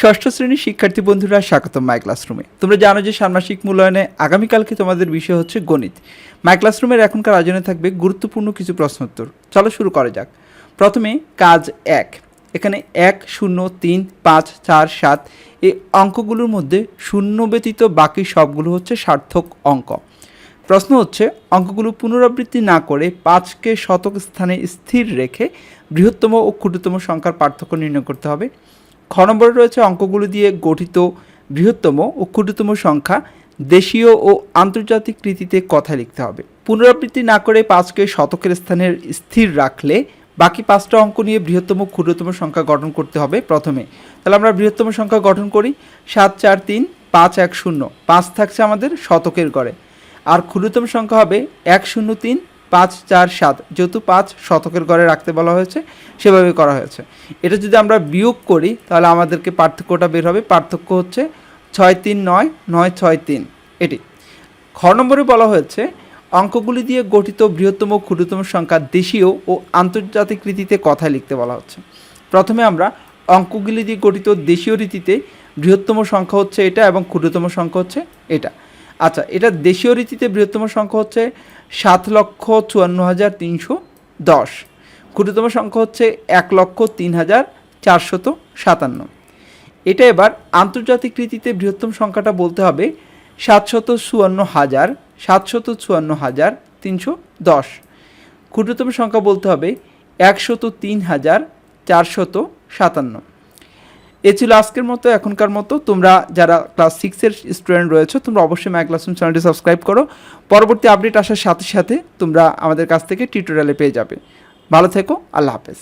ষষ্ঠ শ্রেণির শিক্ষার্থী বন্ধুরা, স্বাগতম মাই ক্লাসরুমে তোমরা জানো যে ষান্মাসিক মূল্যায়নে আগামীকালকে তোমাদের বিষয় হচ্ছে গণিত। মাই ক্লাসরুমের এখনকার আয়োজনে থাকবে গুরুত্বপূর্ণ কিছু প্রশ্নোত্তর। চলো শুরু করা যাক। প্রথমে, কাজ এক। এখানে এক, শূন্য, তিন, পাঁচ, চার, সাত, এই অঙ্কগুলোর মধ্যে শূন্য ব্যতীত বাকি সবগুলো হচ্ছে সার্থক অঙ্ক। প্রশ্ন হচ্ছে, অঙ্কগুলো পুনরাবৃত্তি না করে পাঁচকে শতক স্থানে স্থির রেখে বৃহত্তম ও ক্ষুদ্রতম সংখ্যার পার্থক্য নির্ণয় করতে হবে। খ নম্বরে রয়েছে অঙ্কগুলো দিয়ে গঠিত বৃহত্তম ও ক্ষুদ্রতম সংখ্যা দেশীয় ও আন্তর্জাতিক রীতিতে কথা লিখতে হবে। পুনরাবৃত্তি না করে পাঁচকে শতকের স্থানে স্থির রাখলে বাকি পাঁচটা অঙ্ক নিয়ে বৃহত্তম ক্ষুদ্রতম সংখ্যা গঠন করতে হবে প্রথমে। তাহলে আমরা বৃহত্তম সংখ্যা গঠন করি। সাত, চার, তিন, পাঁচ, এক, শূন্য। পাঁচ থাকছে আমাদের শতকের গড়ে। আর ক্ষুদ্রতম সংখ্যা হবে এক, শূন্য, তিন পাঁচ চার সাত, যেহেতু পাঁচ শতকের ঘরে রাখতে বলা হয়েছে, সেভাবে করা হয়েছে। এটা যদি আমরা বিয়োগ করি, তাহলে আমাদেরকে পার্থক্যটা বের হবে। পার্থক্য হচ্ছে ছয় তিন নয় নয় ছয় তিন। এটি। খ নম্বরে বলা হয়েছে, অঙ্কগুলি দিয়ে গঠিত বৃহত্তম ক্ষুদ্রতম সংখ্যা দেশীয় ও আন্তর্জাতিক রীতিতে কথায় লিখতে বলা হচ্ছে। প্রথমে আমরা অঙ্কগুলি দিয়ে গঠিত দেশীয় রীতিতে বৃহত্তম সংখ্যা হচ্ছে এটা এবং ক্ষুদ্রতম সংখ্যা হচ্ছে এটা। আচ্ছা এটা দেশীয় রীতিতে বৃহত্তম সংখ্যা হচ্ছে সাত লক্ষ চুয়ান্ন হাজার তিনশো দশ। ক্ষুদ্রতম সংখ্যা হচ্ছে এক লক্ষ তিন হাজার চারশত সাতান্ন। এটা এবার আন্তর্জাতিক রীতিতে বৃহত্তম সংখ্যাটা বলতে হবে সাতশত চুয়ান্ন হাজার, সাতশত চুয়ান্ন হাজার তিনশো দশ। ক্ষুদ্রতম সংখ্যা বলতে হবে একশত তিন হাজার চারশত সাতান্ন। এ ছিল আজকের মতো, এখনকার মতো। তোমরা যারা ক্লাস সিক্সের স্টুডেন্ট রয়েছে, তোমরা অবশ্যই ম্যাক ক্লাসরুম চ্যানেলটি সাবস্ক্রাইব করো। পরবর্তী আপডেট আসার সাথে সাথে তোমরা আমাদের কাছ থেকে টিউটোরিয়ালে পেয়ে যাবে। ভালো থেকো, আল্লাহ হাফেজ।